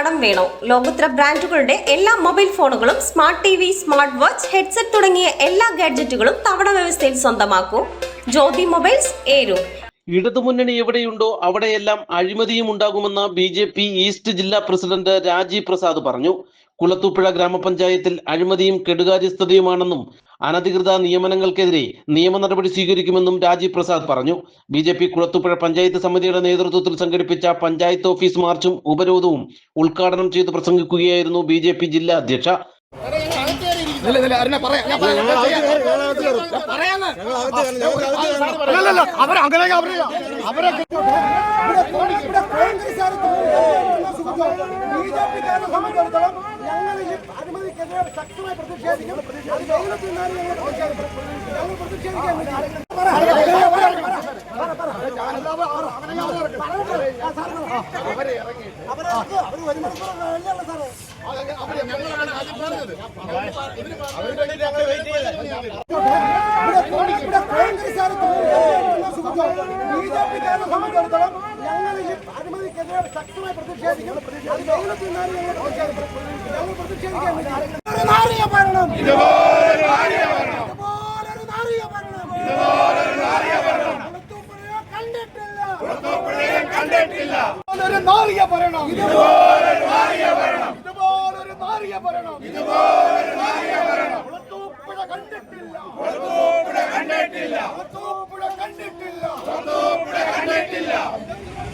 കടം വേണോ? ലോകോത്തര ബ്രാൻഡുകളുടെ എല്ലാ മൊബൈൽ ഫോണുകളും smart T V smart watch headset തുടങ്ങിയ എല്ലാ ഗാഡ്ജറ്റുകളും തവണ വ്യവസ്ഥയിൽ സ്വന്തമാക്കൂ. ജ്യോതി മൊബൈൽസ് ഏരു. ഇടതുമുന്നണി എവിടെയുണ്ടോ അവിടെയെല്ലാം അഴിമതിയും ഉണ്ടാകുമെന്ന് ബി ജെ പി ഈസ്റ്റ് ജില്ലാ പ്രസിഡന്റ് രാജീവ് പ്രസാദ് പറഞ്ഞു. കുളത്തൂപ്പുഴ ഗ്രാമപഞ്ചായത്തിൽ അഴിമതിയും കെടുകാര്യസ്ഥതയുമാണെന്നും അനധികൃത നിയമനങ്ങൾക്കെതിരെ നിയമ നടപടി സ്വീകരിക്കുമെന്നും രാജീവ് പ്രസാദ് പറഞ്ഞു. B J P Kulathupuzha panchayat സമിതിയുടെ നേതൃത്വത്തിൽ സംഘടിപ്പിച്ച പഞ്ചായത്ത് ഓഫീസ് മാർച്ചും ഉപരോധവും ഉദ്ഘാടനം ചെയ്ത് പ്രസംഗിക്കുകയായിരുന്നു ബി ജെ പി ജില്ലാ അധ്യക്ഷ. അവർ സംബന്ധിച്ചിടത്തോളം അഴിമതിക്കെതിരെ ശക്തമായി പ്രതിഷേധിക്കും അത് വെയിലത്ത് നിന്നാലും ഞങ്ങൾ പ്രതിഷേധിക്കും. ഞങ്ങൾ പ്രതിഷേധിക്കാൻ വേണ്ടി ഇവിടെ കോൺഗ്രസ് ബി ജെ പിക്കാരെ സംബന്ധിച്ചിടത്തോളം ഈ ശക്തമായി പ്രതിഷേധിക്കും അത് വെയിലത്ത് നിന്നാലും ഞങ്ങൾ പ്രതിഷേധിക്കും. ഞങ്ങൾ പ്രതിഷേധിക്കാൻ വേണ്ടി ഒരു നാറിയ ഭരണം. കണ്ടിട്ടില്ല ഇതുപോലൊരു നാറിയ ഭരണം. ഇതുപോലൊരു നാറിയ ഭരണം. ഇതുപോലൊരു നാറിയ ഭരണം. ഭരണം കണ്ടിട്ടില്ല കണ്ടിട്ടില്ല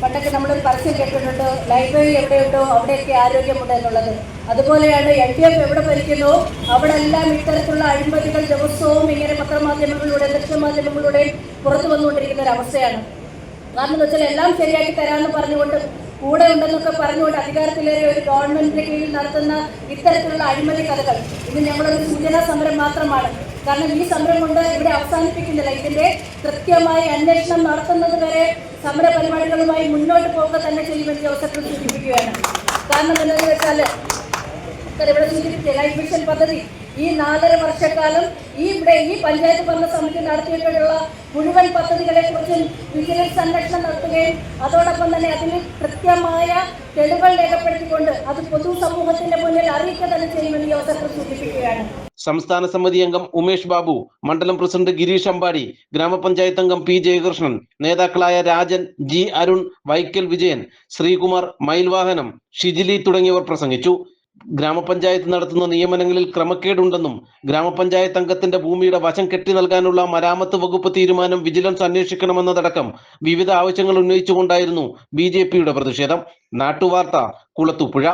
പണ്ടൊക്കെ നമ്മളൊരു പരസ്യം കേട്ടിട്ടുണ്ട് ലൈബ്രറി എവിടെയുണ്ടോ അവിടെയൊക്കെ ആരോഗ്യമുണ്ട് എന്നുള്ളത്. അതുപോലെയാണ് എൽ ഡി എഫ് എവിടെ ഭരിക്കുന്നു? അവിടെ എല്ലാം ഇത്തരത്തിലുള്ള അഴിമതികൾ ദിവസവും ഇങ്ങനെ പത്രമാധ്യമങ്ങളിലൂടെ ദൃശ്യമാധ്യമങ്ങളിലൂടെ പുറത്തു വന്നുകൊണ്ടിരിക്കുന്ന ഒരു അവസ്ഥയാണ്. കാരണം എന്ന് വെച്ചാൽ എല്ലാം ശരിയാക്കി തരാമെന്ന് പറഞ്ഞുകൊണ്ട് കൂടെ ഉണ്ടെന്നൊക്കെ പറഞ്ഞുകൊണ്ട് അധികാരത്തിലേറെ ഒരു ഗവൺമെന്റിന്റെ കീഴിൽ നടത്തുന്ന ഇത്തരത്തിലുള്ള അഴിമതി കഥകൾ ഇത് ഞങ്ങളൊരു സൂചനാ സമരം മാത്രമാണ്. കാരണം ഈ സമരം കൊണ്ട് ഇവിടെ അവസാനിപ്പിക്കുന്നില്ല. ഇതിന്റെ കൃത്യമായി അന്വേഷണം നടത്തുന്നത് വരെ സമര പരിപാടികളുമായി മുന്നോട്ട് പോകുക തന്നെ ചെയ്യുമെന്ന് ജോസഫ് സൂചിപ്പിക്കുകയാണ്. കാരണം എന്താണെന്ന് വെച്ചാൽ സൂചിപ്പിച്ച ലൈഫ് മിഷൻ പദ്ധതി. ഈ നാലര വർഷക്കാലം ഈ ഇവിടെ ഈ പഞ്ചായത്ത് ഭരണ സമിതി നടത്തിയിട്ടുള്ള മുഴുവൻ പദ്ധതികളെ കുറിച്ചും വിജിലൻസ് സംരക്ഷണം നടത്തുകയും അതോടൊപ്പം തന്നെ അതിന് കൃത്യമായ തെളിവുകൾ രേഖപ്പെടുത്തിക്കൊണ്ട് അത് പൊതുസമൂഹത്തിന്റെ മുന്നിൽ അറിയിക്കുക തന്നെ ചെയ്യുമെന്ന് ഈ അവസരത്തിൽ സൂചിപ്പിക്കുകയാണ്. സംസ്ഥാന സമിതി അംഗം ഉമേഷ് ബാബു മണ്ഡലം പ്രസിഡന്റ് ഗിരീഷ് അമ്പാടി ഗ്രാമപഞ്ചായത്ത് അംഗം പി ജയകൃഷ്ണൻ നേതാക്കളായ രാജൻ ജി അരുൺ വൈക്കൽ വിജയൻ ശ്രീകുമാർ മയിൽവാഹനം ഷിജിലി തുടങ്ങിയവർ പ്രസംഗിച്ചു. ഗ്രാമപഞ്ചായത്ത് നടത്തുന്ന നിയമനങ്ങളിൽ ക്രമക്കേടുണ്ടെന്നും ഗ്രാമപഞ്ചായത്ത് അംഗത്തിന്റെ ഭൂമിയുടെ വശം കെട്ടി നൽകാനുള്ള മരാമത്ത് വകുപ്പ് തീരുമാനം വിജിലൻസ് അന്വേഷിക്കണമെന്നതടക്കം വിവിധ ആവശ്യങ്ങൾ ഉന്നയിച്ചുകൊണ്ടായിരുന്നു ബി പ്രതിഷേധം. നാട്ടുവാർത്ത കുളത്തൂപ്പുഴ.